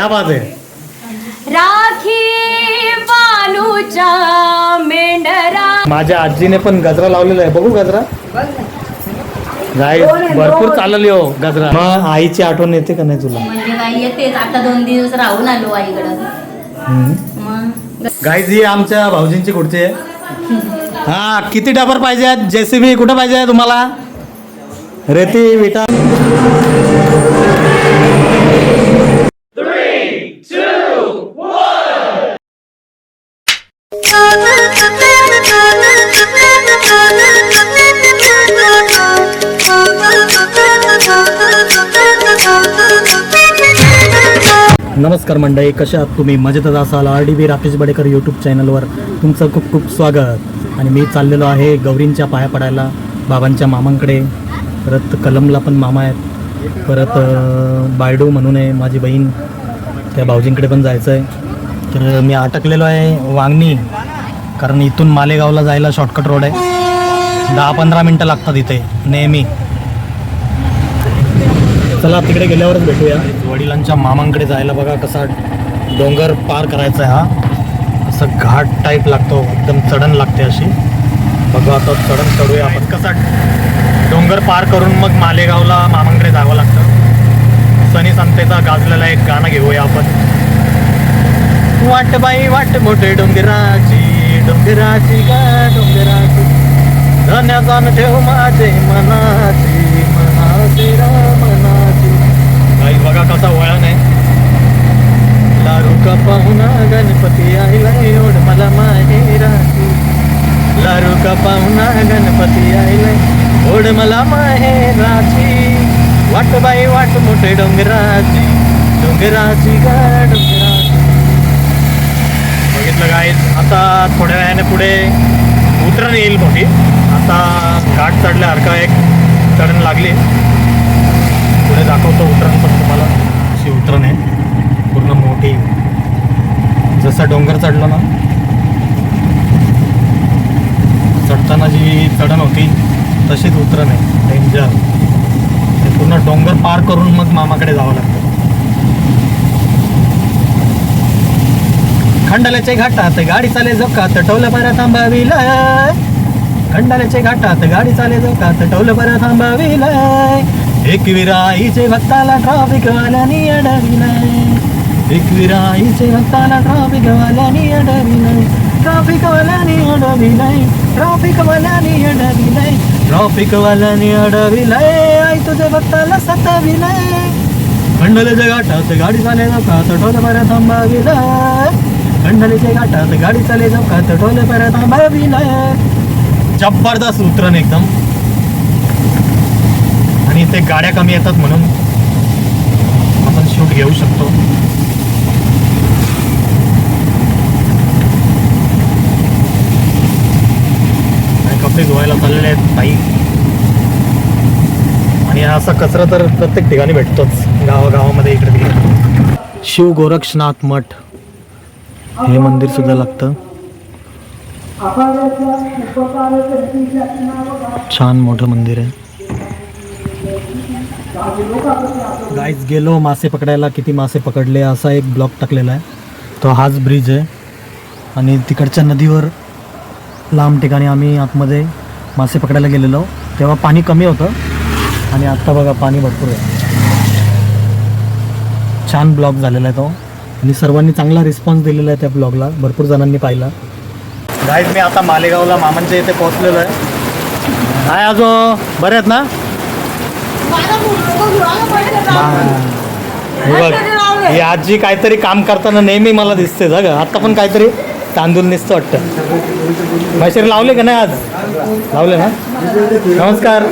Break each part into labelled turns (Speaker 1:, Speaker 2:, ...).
Speaker 1: क्या बात आहे
Speaker 2: राखी बालूच्या मेंढरा.
Speaker 1: माझ्या आजीने पण गजरा लावलेला आहे. बघू गजरा. गाय भरपूर चालली हो गजरा. मग आईची आठवण येते का नाही तुला?
Speaker 3: म्हणजे काय येतेच आता दोन दिवस राहून आलो आईकडं.
Speaker 1: हम्म.
Speaker 3: मग
Speaker 1: गाईज ही आमच्या भाऊजींची कुठची आहे. हा किती डबर पाहिजे आहेत? जेसीबी कुठं पाहिजे आहे तुम्हाला? रेती विटा. नमस्कार मंडळी कशा आहात तुम्ही? मजेतच असाल R D B Rakesh Badekar YouTube चॅनलवर तुमचं खूप खूप स्वागत. आणि मी चाललेलो आहे गौरींच्या पाया पडायला बाबांच्या मामांकडे. परत कलमला पण मामा आहेत. परत बायडू म्हणून आहे माझी बहीण. त्या भाऊजींकडे पण जायचं आहे तर मी अटकलेलो आहे वांगणी कारण इथून मालेगावला जायला शॉर्टकट रोड आहे. दहा पंधरा मिनटं लागतात इथे नेहमी. चला तिकडे गेल्यावरच भेटूया. वडिलांच्या मामांकडे जायला बघा कसा डोंगर पार करायचा आहे हा. असं घाट टाईप लागतो एकदम चढण लागते अशी. बघा आता चढण चढूया आपण. कसा डोंगर पार करून मग मालेगावला मामांकडे जावं लागतं. सनी संतेचा गाजलेला एक गाणं घेऊया आपण. वाट बाई वाट मोठे डोंगराची डोंगराची गा डोंगराची. धन्य जाण ठेव माझे मनाची मनाची रा मनाची काही कसा वळण आहे लाडू का पाहुणा गणपती आईला एवढ मला माहेराची लाडू का पाहुणा गणपती आईला ओढ मला माहेराची वाट बाई वाट मोठे डोंगराची डोंगराची गा डोंगराची बघितलं काय आता थोड्या वेळाने पुढे उतरण येईल मोठी आता घाट चढल्यासारखं एक चढण लागली पुढे दाखवतो उतरण पण तुम्हाला. अशी उतरण आहे. पूर्ण मोठी. जसं डोंगर चढलो ना चढताना जी चढण होती तशीच उतरण आहे. डेंजर ते पूर्ण डोंगर पार करून मग मामाकडे जावं लागतं. खंडाल्याचे घाटात गाडी चाले जोकात टवलं बरं थांबाविलाय खंडाल्याचे घाटात गाडी चाले जोकात टवलं बरं थांबाविलाय एक विराईचे भक्ताला ट्रॉफिक वाल्यानी अडविलाय एक विराईचे भक्ताला ट्रॉफिक वाल्यानी अडविलाय ट्रॉफिक वाल्यानी अडविलाय ट्रॉफिक वाल्यानी अडविलाय ट्रॉफिक वाल्यानी अडविलाय आई तुझ्या भक्ताला सताविलाय खंडलेच्या घाटात गाडी चाले जोकात टोलं बरं थांबाविलाय खंडलीच्या घाटात गाडी चाले जोकात टोलं बरं थांबाविलाय जबरदस्त उतरण एकदम आणि ते गाड्या कमी येतात म्हणून आपण शूट घेऊ शकतो. आणि कपडे धुवायला चाललेले आहेत ताई आणि असा कचरा तर प्रत्येक ठिकाणी भेटतोच गावागावामध्ये इकडे तिकडे. शिव गोरक्षनाथ मठ. हे मंदिर सुद्धा लागतं. छान मोठं मंदिर आहे. गाईज गेलो मासे पकडायला किती मासे पकडले असा एक ब्लॉक टाकलेला आहे. तो हाच ब्रिज आहे. आणि तिकडच्या नदीवर लांब ठिकाणी आम्ही आतमध्ये मासे पकडायला गेलेलो. तेव्हा पाणी कमी होतं. आणि आत्ता बघा पाणी भरपूर आहे. छान ब्लॉग झालेला आहे तो. आणि सर्वांनी चांगला रिस्पॉन्स दिलेला आहे त्या ब्लॉगला भरपूर जणांनी पाहिला. गाईज मी आता मालेगावला मामांच्या इथे पोहोचलेलो आहे. काय आजो. बरे आहेत ना? बघ ही आजी काहीतरी काम करताना नेहमी मला दिसते जा ग आता पण काहीतरी तांदूळ निसतं वाटतं. मैशरी लावले का नाही आज? लावले ना? नमस्कार.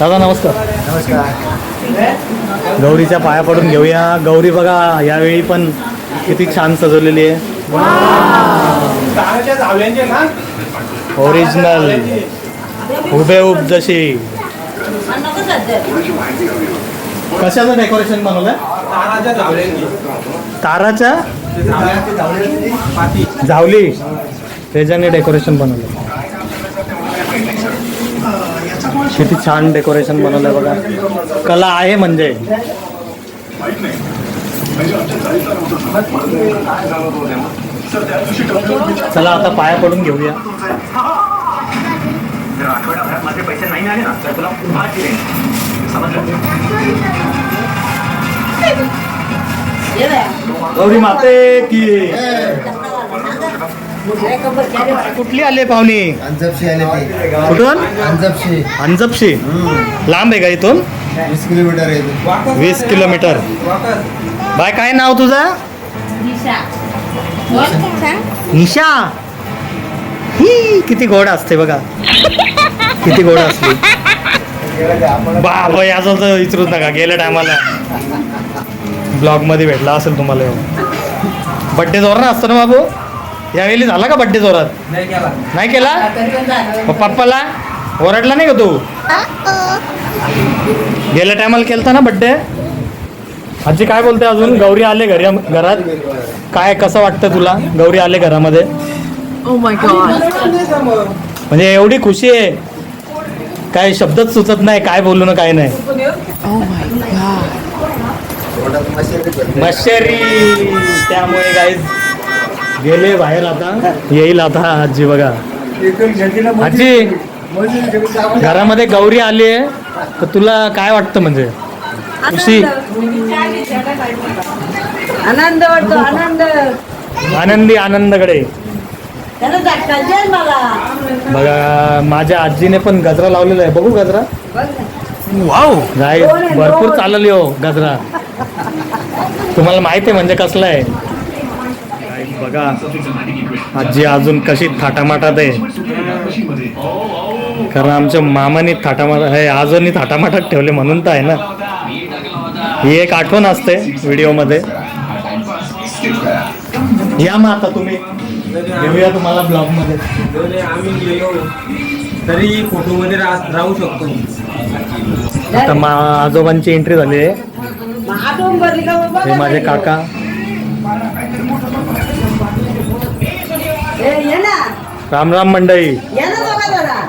Speaker 1: दादा नमस्कार. नमस्कार. गौरीच्या पाया पडून घेऊया. गौरी बघा यावेळी पण किती छान सजवलेली आहे. ओरिजिनल हुबेहूब जशी. कशाचं डेकोरेशन बनवलंय? ताराच्या? झावली त्याच्याने डेकोरेशन बनवलं किती छान डेकोरेशन बनवलं बघा. कला आहे म्हणजे. चला आता पाया पडून घेऊया.
Speaker 4: आठवड्याभरात माझे पैसे नाही आले ना तर तुला पुन्हा दिले समजलं?
Speaker 1: गौरी माते की. कुठली आले पाहुणे?
Speaker 5: अंजपशी आले ते.
Speaker 1: कुठून?
Speaker 5: अंजपशी.
Speaker 1: अंजपशी. लांब आहे का इथून?
Speaker 5: वीस किलोमीटर आहे.
Speaker 1: वीस किलोमीटर. बाय काय नाव तुझं? निशा? ही किती गोड असते बघा. किती गोड असते बाबा याचं तर विचारूच नका गेल्या टायमाला ब्लॉगमध्ये भेटला असेल तुम्हाला बड्डे जोरात असतो ना बाबू? यावेळी झाला का बड्डे जोरात? नाही केला? पप्पाला? ओरडला नाही का तू? गेल्या टायमाला केलता ना बड्डे आजी काय बोलते अजून? गौरी आले घरी घरात? काय कसं वाटतं तुला? गौरी आले घरामध्ये? म्हणजे एवढी खुशी आहे. काय शब्दच सुचत नाही काय बोलू ना काय नाही.
Speaker 5: भरली.
Speaker 1: मशरी. त्यामुळे काय गेले बाहेर आता. येईल आता आजी बघा. आजी घरामध्ये गौरी आली आहे. तर तुला काय वाटतं म्हणजे? खुशी.
Speaker 6: आनंद वाटतो आनंद.
Speaker 1: आनंदी आनंदकडे. बघा. माझ्या आजीने पण गजरा लावलेला आहे. बघू गजरा. वाव. गाय भरपूर चालली हो गजरा. तुम्हाला माहिती आहे म्हणजे कसला आहे? बघा आजी अजून कशी थाटामाटात आहे. कारण आमच्या मामानी थाटामाट हे आजोनी थाटामाटात ठेवले म्हणून तर आहे ना. ही एक आठवण असते व्हिडिओमध्ये. या मग आता तुम्ही. घेऊया तुम्हाला ब्लॉगमध्ये
Speaker 7: दोन्ही आम्ही गेलो. तरी फोटोमध्ये रा- राहू शकतो.
Speaker 1: आता मा आजोबांची एंट्री झाली आहे. हे माझे काका.
Speaker 6: ए, ये ना.
Speaker 1: राम राम
Speaker 6: जरा.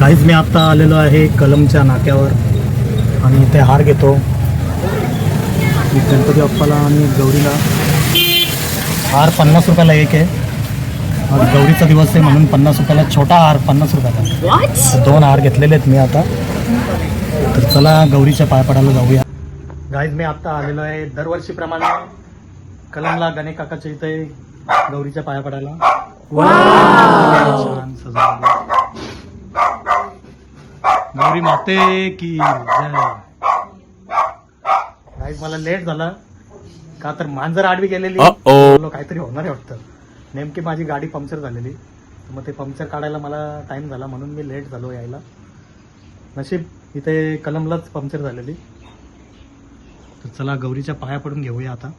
Speaker 1: काहीच मी आता आलेलो आहे कलमच्या नाक्यावर आणि इथे हार घेतो. मी गणपती बाप्पाला आणि गौरीला. हार पन्नास रुपयाला एक आहे. गौरीचा दिवस आहे म्हणून पन्नास रुपयाला छोटा हार पन्नास रुपयाला. दोन हार घेतलेले आहेत मी आता. तर चला गौरीच्या पाय पडायला जाऊया. गाईज मी आता आलेलो आहे दरवर्षीप्रमाणे कलमला गणे काकाच्या इथे गौरीच्या पाया पडायला. गौरी माते की गाईज मला लेट झाला. का तर मांजर आडवी गेलेली बोललो काहीतरी होणार आहे वाटतं. नेमकी माझी गाडी पंक्चर झालेली. तर मग ते पंक्चर काढायला मला टाइम झाला म्हणून मी लेट झालो यायला. नशीब इथे कलमलाच पंक्चर झालेली. तर चला गौरीच्या पाया पडून घेऊया आता.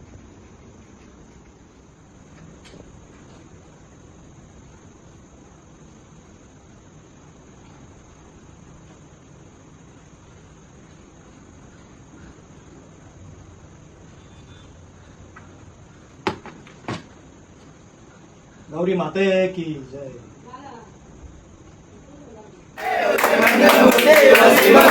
Speaker 1: गौरी माते की जय।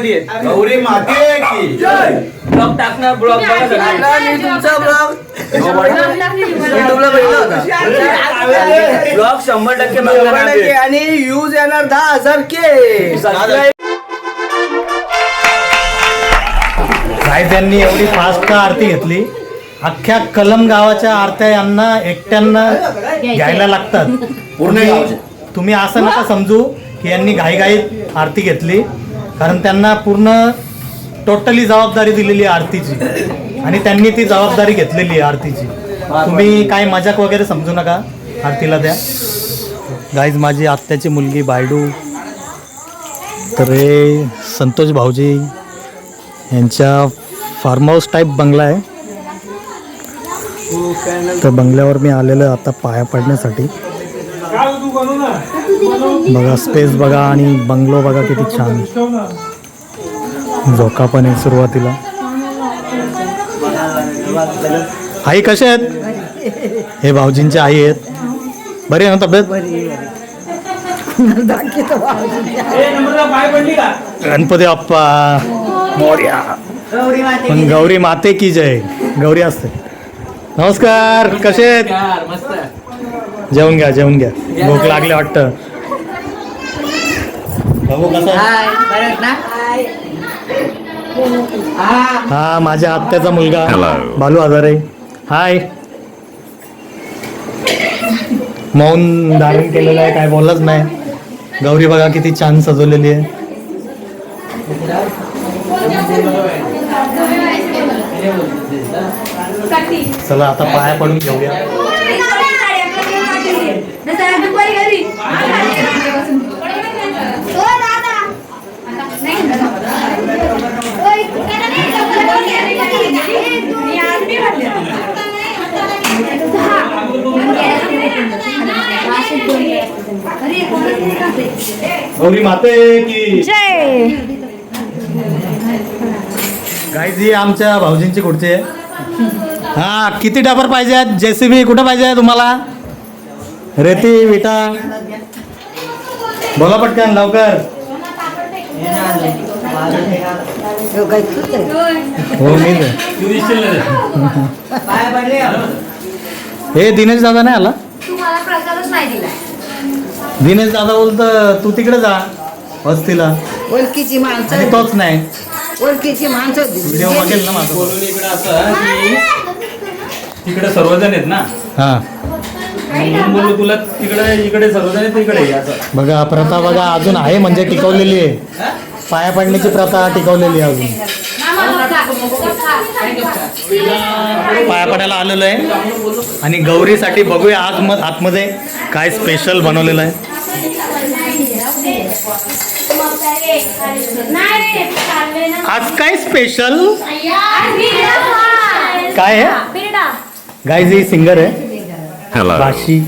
Speaker 7: आहेत.
Speaker 5: गौरी माते की?
Speaker 7: ब्लॉग टाकणार ब्लॉग बघा ब्लॉग शंभर टक्के बघणार.
Speaker 8: आणि यूज येणार दहा हजार के.
Speaker 1: काय त्यांनी एवढी फास्ट आरती घेतली? अख्ख्या कलम गावाच्या आरत्या यांना एकट्यांना घ्यायला लागतात. तुम्ही तुम्ही असं नका समजू की यांनी घाईघाईत आरती घेतली. कारण त्यांना पूर्ण टोटली जबाबदारी दिलेली आहे आरतीची. आणि त्यांनी ती जबाबदारी घेतलेली आहे आरतीची. तुम्ही काय मजाक वगैरे समजू नका आरतीला द्या. गाईज माझी आत्याची मुलगी बायडू तर हे संतोष भाऊजी यांच्या फार्म हाऊस टाईप बंगला आहे. तर बंगल्यावर मी आलेलो आता पाया पडण्यासाठी. बघा स्पेस बघा आणि बंगलो बघा किती छान. झोका पण आहे सुरुवातीला. आई कसे आहेत? हे भाऊजींची आई आहेत. बरी आहे ना तब्येत? गणपती बाप्पा मोर्या. पण गौरी माते की जय. गौरी असते. नमस्कार कसे आहेत?
Speaker 7: मस्त.
Speaker 1: जेवून घ्या जेवून घ्या. भूक लागले वाटतं. बाबू कसा हा माझ्या आत्याचा मुलगा. बालू हजारे हाय. मौन धारण केलेलं आहे काय बोललंच नाही. गौरी बघा किती छान सजवलेली आहे. चला आता पाया पडून घेऊया. गौरी माते की
Speaker 2: जय.
Speaker 1: गाईज आमच्या भाऊजींची कुठचे हा किती डबर पाहिजे आहेत जेसीबी कुठं पाहिजे तुम्हाला? रेती विटा. बोला पटकन लवकर. हो मी हे दिनेश दादा नाही आला?
Speaker 3: तुम्हाला प्रकारच नाही दिला
Speaker 1: दिनेश दादा बोलत तू तिकडे जा वस्तीला.
Speaker 6: ओळखीची माणसं.
Speaker 1: तोच नाही.
Speaker 6: ओळखीची माणसं.
Speaker 1: व्हिडिओ बघेल ना माझा.
Speaker 7: बोलून इकडे असं की तिकडे सर्वजण आहेत ना.
Speaker 1: हा.
Speaker 7: तुला तिकडे इकडे तिकडे असं.
Speaker 1: बघा प्रथा बघा अजून आहे म्हणजे टिकवलेली आहे. पाया पडण्याची प्रथा टिकवलेली आहे अजून. पाया पडायला आलेलो आहे. आणि गौरीसाठी बघूया आज मग आतमध्ये काय स्पेशल बनवलेलं आहे. आज काय स्पेशल काय आहे? गाईज ही सिंगर आहे. बाशी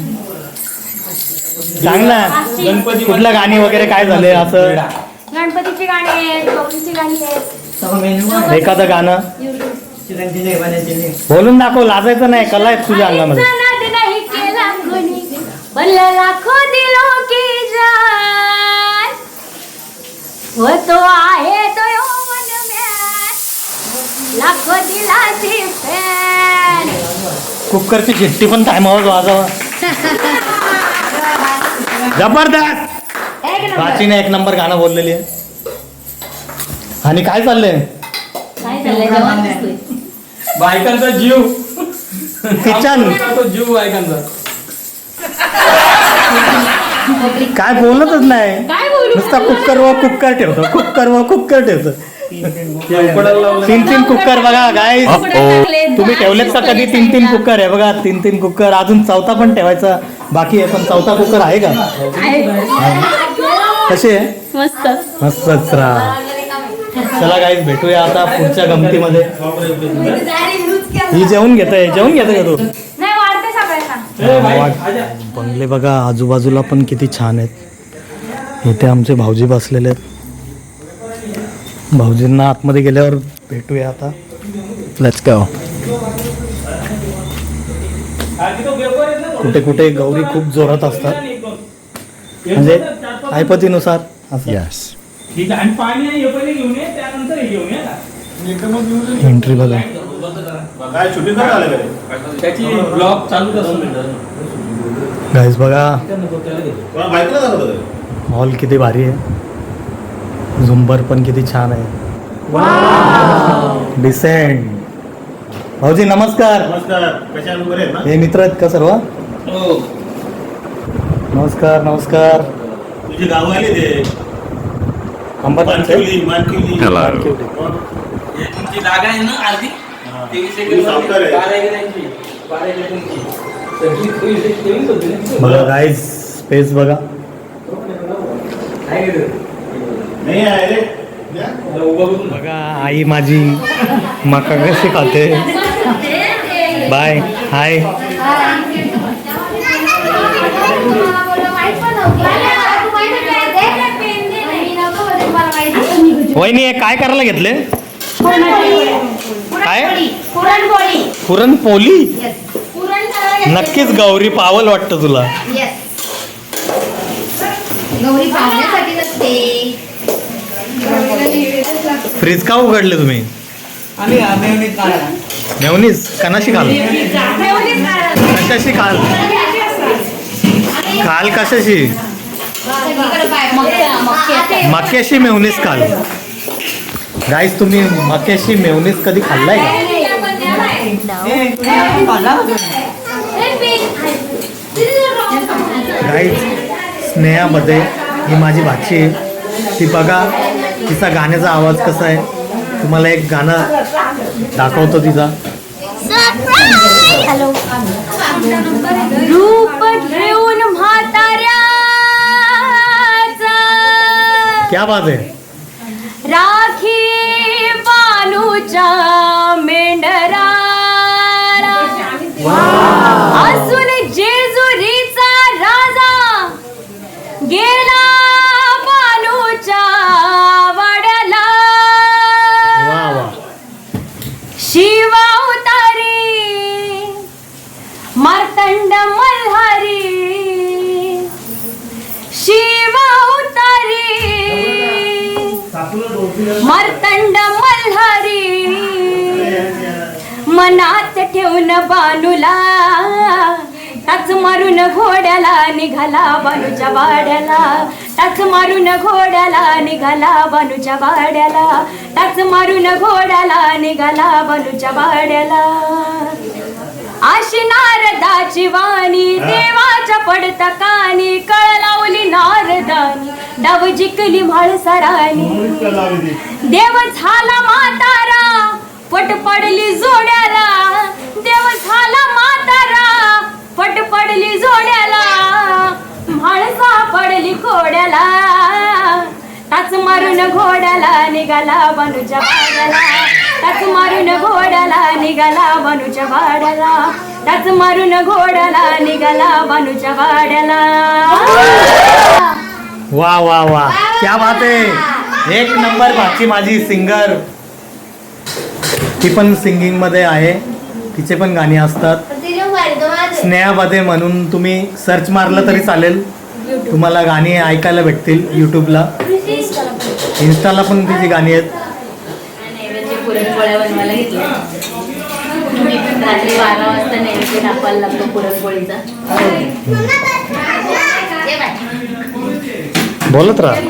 Speaker 1: सांग ना
Speaker 7: गणपती
Speaker 1: कुठलं गाणी वगैरे काय झाले असं?
Speaker 2: गणपतीची गाणी आहेत गौरीची गाणी आहेत.
Speaker 1: एखादं गाणं? बोलून दाखव लाजायचं नाही कला आहे तुझ्या अंगामध्ये.
Speaker 2: सणात नाही केला कोणी. भल्या लाखो दिलो की जान व तो आहे तो लाखो फॅन
Speaker 1: कुकरची शिट्टी पण टायमावर वाजवा. जबरदस्त.
Speaker 2: एक नंबर.
Speaker 1: प्राचीने एक नंबर गाणं बोललेली आहे. आणि काय चाललंय?
Speaker 7: बायकांचा जीव.
Speaker 1: किचन.
Speaker 7: तो जीव बायकांचा.
Speaker 1: काय बोलतच नाही.
Speaker 2: काय बोलू?
Speaker 1: नुसता कुकर व कुकर ठेवतो कुकर व कुकर ठेवतो. तीन तीन कुकर बघा गाय
Speaker 2: टाकलेत.
Speaker 1: तुम्ही ठेवलेत का कधी तीन तीन कुकर? आहे बघा तीन तीन कुकर. अजून चौथा पण ठेवायचा. बाकी आहे पण चौथा कुकर आहे का? कसे
Speaker 2: मस्त.
Speaker 1: मस्तच राहा चला गाईज भेटूया आता पुढच्या गमतीमध्ये. ही जेवून घेत आहे जेवून घेते का तू. बंगले बघा आजूबाजूला पण किती छान आहेत. इथे आमचे भाऊजी बसलेले आहेत. भाऊजींना आतमध्ये गेल्यावर भेटूया आता. लेट्स गो कुठे कुठे गौरी खूप जोरात असतात. म्हणजे ऐपतीनुसार. एंट्री बघा. गाईज बघा. हॉल किती भारी आहे. झुंबर पण किती छान आहे डिसेंट भाऊजी नमस्कार। हे मित्र आहेत का सर्व?
Speaker 7: हो।
Speaker 1: नमस्कार नमस्कर।
Speaker 9: गाव आले ते.
Speaker 7: तुमची जागा आहे ना अर्धी? तेवीस एकर ना?
Speaker 1: बघा गाईज स्पेस बघा.
Speaker 7: बघ.
Speaker 1: बघा आई माझी मका कशी खाते बाय हाय वहिनी काय करायला घेतले काय
Speaker 3: पुरणपोळी
Speaker 1: पुरणपोली. नक्कीच गौरी पावल वाटतं तुला.
Speaker 3: गौरी पाहण्यासाठी नसते
Speaker 1: फ्रीज का उघडले तुम्ही? मेवनीस कनाशी खाल कशाशी खाल खाल कशाशी? मक्याशी मेवनीस खाल गाईस तुम्ही मक्याशी मेवनीस कधी खाल्लाय का? गाईज स्नेहामध्ये ही माझी भाची आहे. ती बघा तिचा गाण्याचा आवाज कसा आहे? तुम्हाला एक गाणं दाखवतो तिचा.
Speaker 2: रूप घेऊन म्हाताऱ्याचा.
Speaker 1: क्या बात आहे.
Speaker 2: राखी बालूच्या मेंढरा असून मनात ठेवून बानूला टाच मारून घोड्याला निघाला बानूच्या वाड्याला टाच मारून घोड्याला निघाला बानूच्या वाड्याला टाच मारून घोड्याला निघाला बानूच्या वाड्याला आशी नारदाची वाणी देवाच्या पडता कानी कळ लावली नारदानी डाव जिकली म्हाळसरानी. देव झाला म्हातारा पट पडली जोड्याला देव झाला म्हातारा. पट पडली जोड्याला म्हाळसा पडली खोड्याला टाच मारून घोड्याला निघाला बनूच्या वाड्याला टाच मारून घोड्याला निघाला बनूच्या वाड्याला टाच मारून घोड्याला निघाला बनूच्या वाड्याला
Speaker 1: वा वा वा. क्या बात आहे. एक नंबर भाची माझी सिंगर. ती पण सिंगिंगमध्ये आहे. तिचे पण गाणी असतात. स्नेहामध्ये म्हणून तुम्ही सर्च मारलं तरी चालेल. तुम्हाला गाणी ऐकायला भेटतील यूट्यूबला इन्स्टाला पण तिची गाणी आहेत?
Speaker 3: पुरणपोळ्या बनवायला घेतल्या रात्री बारा वाजता नैवेद्य लागतो पुरणपोळीचा
Speaker 1: बोलत राहा.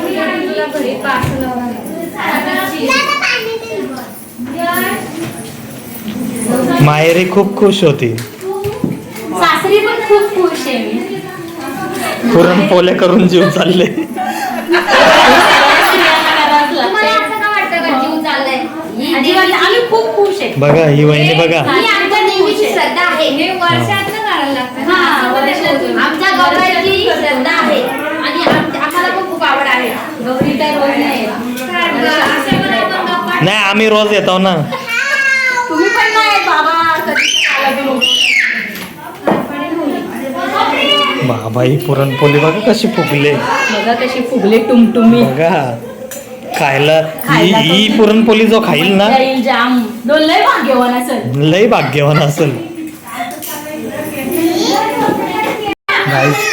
Speaker 1: मायरी खूप खुश होती.
Speaker 3: सासरी पण खूप खुश आहे. मी
Speaker 1: पुरणपोले करून जीव चालले.
Speaker 3: तुम्हाला असं का वाटतं का जीव चाललाय? अजिबात आम्ही खूप खुश आहे.
Speaker 1: बघा ही वहिनी बघा.
Speaker 3: ही आमच्या नेहमीची श्रद्धा आहे. हे वर्षात करायला लागतं हा वर्षातून. आमच्या गौराईची श्रद्धा आहे. आणि आम- आम्हाला पण खूप आवड आहे. गौरी काय रोज नाही
Speaker 1: नाही आम्ही रोज येतो ना.
Speaker 3: तुम्ही पण नाही बाबा.
Speaker 1: बाबा ही पुरणपोळी बघा कशी फुगले.
Speaker 3: बघा कशी फुगले टुमटुमी.
Speaker 1: बघा खायला ही ही
Speaker 3: पण-
Speaker 1: पुरणपोळी जो खाईल ना
Speaker 3: जाईल जाम. दोन लय भाग्यवान असेल.
Speaker 1: लय भाग्यवान असेल.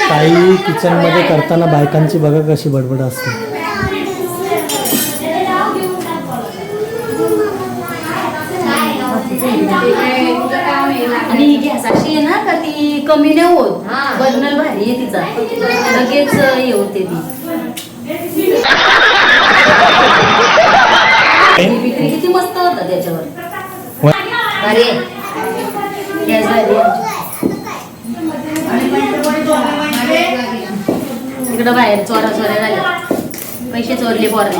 Speaker 1: काही किचनमध्ये करताना बायकांची बघा कशी बडबड असते.
Speaker 3: आणि गॅस अशी आहे ना का ती कमी नाही होत? बर्नल भारी आहे तिचा. लगेच हे होते ती. ही विक्री किती मस्त होता त्याच्यावर. अरे गॅस. इकडं बाहेर चोरा चोऱ्या झाल्या. पैसे चोरले पोरांनी.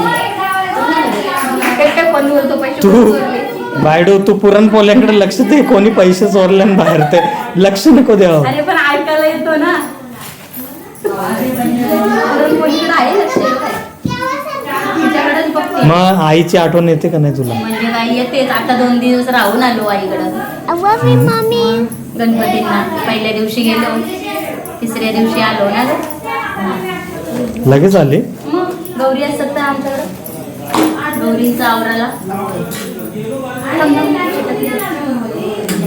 Speaker 3: पण बोलतो पैसे चोरले.
Speaker 1: बायडो तू पुरणपोळ्याकडे लक्ष दे कोणी पैसे चोरले आणि बाहेर ते. लक्ष नको द्यावं
Speaker 3: अरे पण ऐकायला येतो ना. पुरणपोळीकडे आहे लक्ष तिच्याकडेच बघते.
Speaker 1: मग आईची आठवण येते का नाही तुला?
Speaker 3: म्हणजे येतेच. आता दोन दिवस राहून आलो आईकडं. गणपतींना. पहिल्या दिवशी गेलो. तिसऱ्या दिवशी आलो ना ग.
Speaker 1: लगेच आले?
Speaker 3: मग गौरी असतात तर आमच्याकडं. गौरींचा आवराला.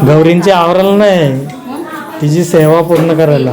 Speaker 1: गौरींची आवराला नाही. तिची सेवा पूर्ण करायला.